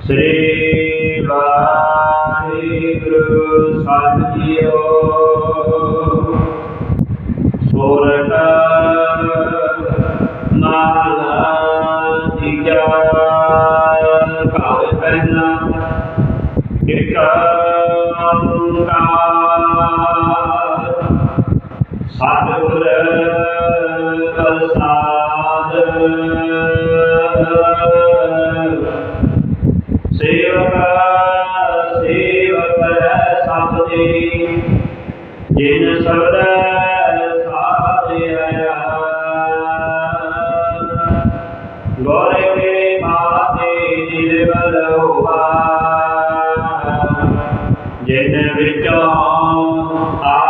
ਸ੍ਰੀ ਵਾਹਿਗੁਰੂ ਸਾਹਿਬ JIO ਸੋਰਠ ਮਾਲਾ ਜੀਜਾ ਘਰ ਪਹਿਨਾ ਇਕ ਸਤਿਗੁਰ ਪ੍ਰਸਾਦ ਸੇਵਕ ਸੇਵਕ ਸਭ ਦੇ ਜਿਨ ਸਬਦ ਸਾਧਿਆ ਗੋਰ ਕੇ ਮਾਤੇ ਨਿਰਮਲ ਹੋਵਾ ਜਿਨ ਵਿੱਚੋਂ ਆਪ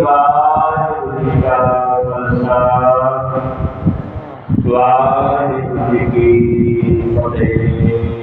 Shiva.